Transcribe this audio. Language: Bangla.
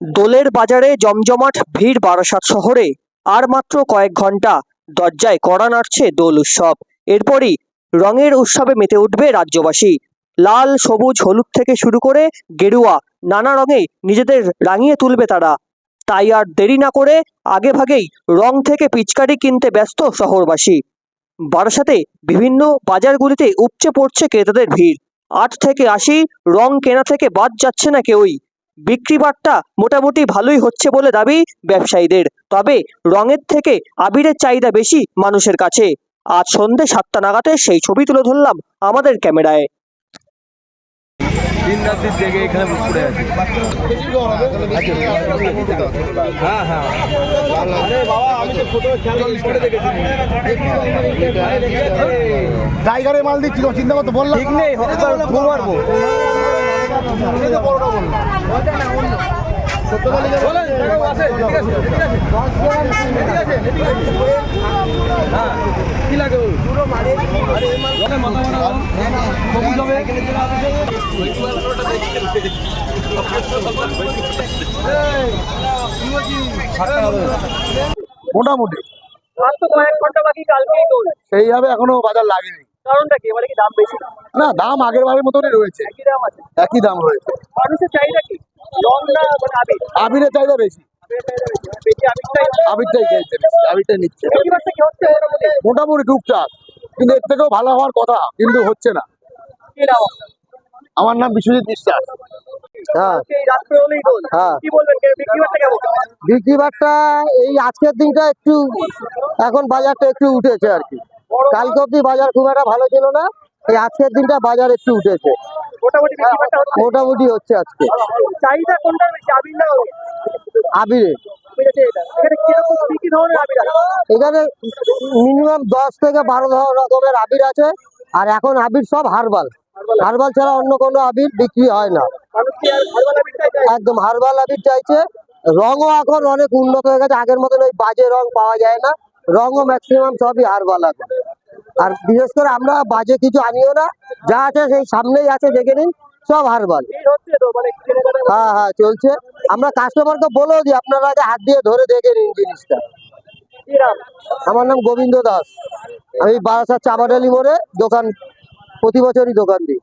দোলের বাজারে জমজমাট ভিড় বারাসাত শহরে। আর মাত্র কয়েক ঘণ্টা দরজায় কড়া নাড়ছে দোল উৎসব। এরপরই রঙের উৎসবে মেতে উঠবে রাজ্যবাসী। লাল, সবুজ, হলুদ থেকে শুরু করে গেরুয়া নানা রঙে নিজেদের রাঙিয়ে তুলবে তারা। তাই আর দেরি না করে আগে ভাগেই রং থেকে পিচকারি কিনতে ব্যস্ত শহরবাসী। বারাসাতে বিভিন্ন বাজারগুলিতে উপচে পড়ছে ক্রেতাদের ভিড়। আট থেকে আশি রং কেনা থেকে বাদ যাচ্ছে না কেউই। বিক্রি বাট্টা মোটামুটি ভালোই হচ্ছে বলে দাবি ব্যবসায়ীদের তবে রঙের থেকে আবিরের চাহিদা বেশি মানুষের কাছে আজ সন্ধে সাতটা নাগাতে সেই ছবি তুলে ধরলাম আমাদের ক্যামেরায় দিন রাত্রি জেগে এখানে পড়ে আছি হ্যাঁ হ্যাঁ টাইগারের মাল দিচ্ছিল চিন্তা করতে বললাম ঠিক নেই ঘুমারবো কি লাগে মোটামুটি সেইভাবে এখনও বাজার লাগেনি। কারণটা কি? এবারে কি দাম বেশি না? দাম আগের বারের মতনই রয়েছে। একই দাম আছে? একই দাম রয়েছে। মানুষের চাহিদা কি? রং না মানে আবির? আবিরের চাহিদা বেশি। আবিরটাই চাইছে আবিরটাই নিচ্ছে। মোটামুটি? টুকটাক। কিন্তু এর থেকেও ভালো হওয়ার কথা কিন্তু হচ্ছে না? আমার নাম বিশ্বজিৎ বিশ্বাস। হ্যাঁ। হ্যাঁ। বিক্রি বাট্টা এই আজকের দিনটা একটু এখন বাজারটা একটু উঠেছে আর কি। কালকে অব্দি বাজার খুব একটা ভালো ছিল না। এই আজকের দিনটা বাজার একটু উঠেছে। মোটামুটি হচ্ছে আজকে। চাহিদা কোনটার বেশি আবির না আবিরে? এখানে মিনিমাম দশ থেকে বারো রকমের আবির আছে। আর এখন আবির সব হারবাল। হারবাল ছাড়া অন্য কোনো আবির বিক্রি হয় না। একদম হারবাল আবির চাইছে। রঙও এখন অনেক উন্নত হয়ে গেছে। আগের মতন ওই বাজে রং পাওয়া যায় না। রঙও ম্যাক্সিমাম সবই হারবাল এখন আর বিশেষ করে আমরা বাজে কিছু আনিও না যা আছে সেই সামনেই আছে দেখে নিন সব হারবাল মানে হ্যাঁ হ্যাঁ চলছে। আমরা কাস্টমারকে বলেও দিই আপনারা আগে হাত দিয়ে ধরে দেখে নিন জিনিসটা। আমার নাম গোবিন্দ দাস। আমি বারাসাত চাবাডালি মোড়ে দোকান প্রতি বছরই দোকান দিই।